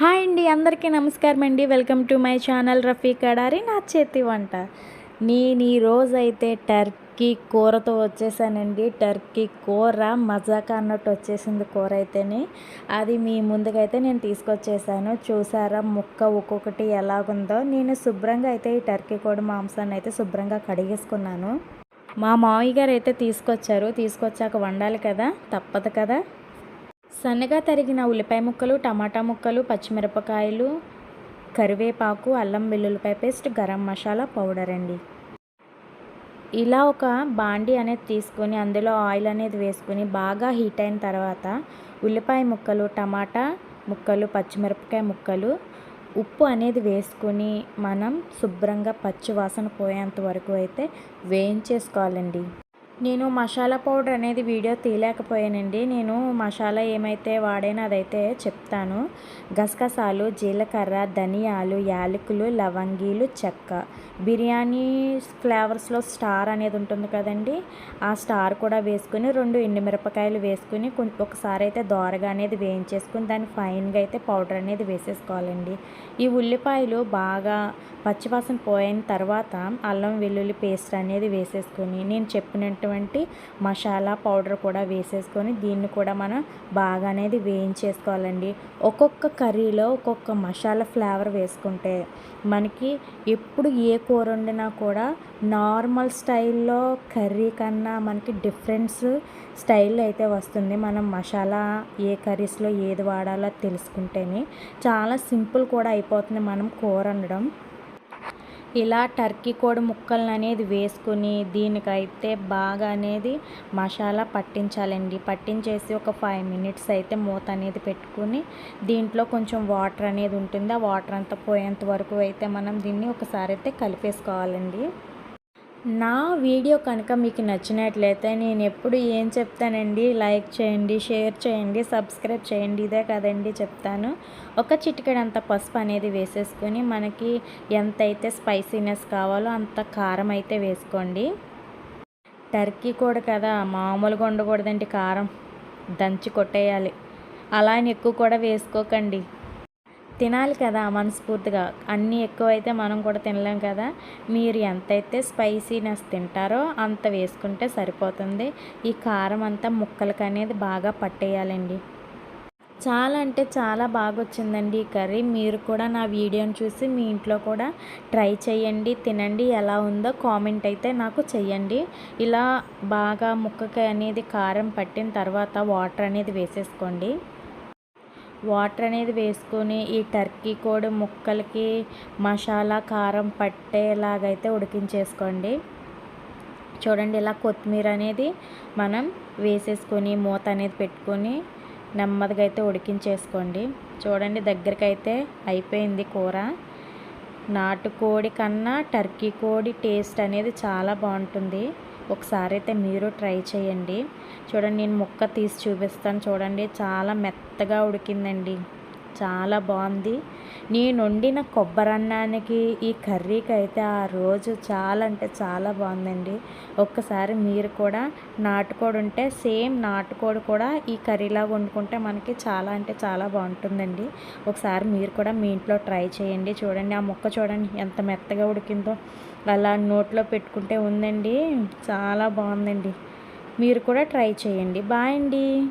Hi అండి అందరికీ నమస్కారం అండి. Welcome to my channel Rafi Kadari నా చేతి వంట. నేను ఈరోజైతే టర్కీ కూరతో వచ్చేసానండి. టర్కీ కూర మజాకా అన్నట్టు వచ్చేసింది కూర అయితేనే. అది మీ ముందుకైతే నేను తీసుకొచ్చేసాను. చూసారా ముక్క ఒక్కొక్కటి ఎలాగుందో. నేను శుభ్రంగా అయితే ఈ టర్కీ కోడి మాంసాన్ని అయితే శుభ్రంగా కడిగేసుకున్నాను. మా మామయ్య గారు అయితే తీసుకొచ్చారు. తీసుకొచ్చాక వండాలి కదా? తప్పదు కదా? సన్నగా తరిగిన ఉల్లిపాయ ముక్కలు టమాటా ముక్కలు పచ్చిమిరపకాయలు కరివేపాకు అల్లం వెల్లుల్లిపాయ పేస్ట్ గరం మసాలా పౌడర్ అండి. ఇలా ఒక బాండి అనేది తీసుకొని అందులో ఆయిల్ అనేది వేసుకొని బాగా హీట్ అయిన తర్వాత ఉల్లిపాయ ముక్కలు టమాటా ముక్కలు పచ్చిమిరపకాయ ముక్కలు ఉప్పు అనేది వేసుకొని మనం శుభ్రంగా పచ్చి వాసన పోయేంత వరకు అయితే వేయించేసుకోవాలండి. నేను మసాలా పౌడర్ అనేది వీడియో తీయలేకపోయానండి. నేను మసాలా ఏమైతే వాడానో అదైతే చెప్తాను. గసగసాలు జీలకర్ర ధనియాలు యాలకులు లవంగీలు చెక్క. బిర్యానీ ఫ్లేవర్స్లో స్టార్ అనేది ఉంటుంది కదండి. ఆ స్టార్ కూడా వేసుకుని రెండు ఎండుమిరపకాయలు వేసుకుని ఒకసారి అయితే దోరగా అనేది వేయించేసుకుని దాన్ని ఫైన్గా అయితే పౌడర్ అనేది వేసేసుకోవాలండి. ఈ ఉల్లిపాయలు బాగా పచ్చివాసన పోయిన తర్వాత అల్లం వెల్లుల్లి పేస్ట్ అనేది వేసేసుకొని నేను చెప్పినట్టు చెప్పినటువంటి మసాలా పౌడర్ కూడా వేసేసుకొని దీన్ని కూడా మనం బాగా అనేది వేయించేసుకోవాలండి. ఒక్కొక్క కర్రీలో ఒక్కొక్క మసాలా ఫ్లేవర్ వేసుకుంటే మనకి ఎప్పుడు ఏ కూర వండినా కూడా నార్మల్ స్టైల్లో కర్రీ కన్నా మనకి డిఫరెన్స్ స్టైల్ అయితే వస్తుంది. మనం మసాలా ఏ కర్రీస్లో ఏది వాడాలో తెలుసుకుంటేనే చాలా సింపుల్ కూడా అయిపోతుంది మనం కూర వండడం. ఇలా టర్కీ కోడి ముక్కలను అనేది వేసుకుని దీనికైతే బాగా అనేది మసాలా పట్టించాలండి. పట్టించేసి ఒక ఫైవ్ మినిట్స్ అయితే మూత అనేది పెట్టుకుని దీంట్లో కొంచెం వాటర్ అనేది ఉంటుంది. ఆ వాటర్ అంతా పోయేంత వరకు అయితే మనం దీన్ని ఒకసారి అయితే కలిపేసుకోవాలండి. నా వీడియో కనుక మీకు నచ్చినట్లయితే నేను ఎప్పుడు ఏం చెప్తానండి లైక్ చేయండి షేర్ చేయండి సబ్స్క్రైబ్ చేయండి ఇదే కదండి చెప్తాను. ఒక చిటికెడంత పసుపు అనేది వేసేసుకొని మనకి ఎంతైతే స్పైసీనెస్ కావాలో అంత కారం అయితే వేసుకోండి. టర్కీ కూడా కదా మామూలుగా ఉండకూడదండి కారం దంచి కొట్టేయాలి. అలా అని ఎక్కువ కూడా వేసుకోకండి. తినాలి కదా మనస్ఫూర్తిగా. అన్నీ ఎక్కువైతే మనం కూడా తినలేం కదా. మీరు ఎంతైతే స్పైసీనెస్ తింటారో అంత వేసుకుంటే సరిపోతుంది. ఈ కారం అంతా ముక్కలకి అనేది బాగా పట్టేయాలండి. చాలా అంటే చాలా బాగా వచ్చిందండి ఈ కర్రీ. మీరు కూడా నా వీడియోని చూసి మీ ఇంట్లో కూడా ట్రై చేయండి తినండి. ఎలా ఉందో కామెంట్ అయితే నాకు చెయ్యండి. ఇలా బాగా ముక్కకి అనేది కారం పట్టిన తర్వాత వాటర్ అనేది వేసేసుకోండి. వాటర్ అనేది వేసుకొని ఈ టర్కీ కోడి ముక్కలకి మసాలా కారం పట్టేలాగైతే ఉడికించేసుకోండి. చూడండి ఇలా కొత్తిమీర అనేది మనం వేసేసుకొని మూత అనేది పెట్టుకొని నెమ్మదిగా అయితే ఉడికించేసుకోండి. చూడండి దగ్గరికి అయితే అయిపోయింది కూర. నాటుకోడి కన్నా టర్కీ కోడి టేస్ట్ అనేది చాలా బాగుంటుంది. ఒకసారి అయితే మీరు ట్రై చేయండి. చూడండి నేను ముక్క తీసి చూపిస్తాను. చూడండి చాలా మెత్తగా ఉడికిందండి. చాలా బాగుంది. నేను వండిన కొబ్బరన్నానికి ఈ కర్రీకి అయితే ఆ రోజు చాలా అంటే చాలా బాగుందండి. ఒక్కసారి మీరు కూడా నాటుకోడి ఉంటే సేమ్ నాటుకోడి కూడా ఈ కర్రీలా వండుకుంటే మనకి చాలా అంటే చాలా బాగుంటుందండి. ఒకసారి మీరు కూడా మీ ఇంట్లో ట్రై చేయండి. చూడండి ఆ ముక్క చూడండి ఎంత మెత్తగా ఉడికిందో. అలా నోట్లో పెట్టుకుంటే ఉందండి. చాలా బాగుందండి. మీరు కూడా ట్రై చేయండి. బాయ్ అండి.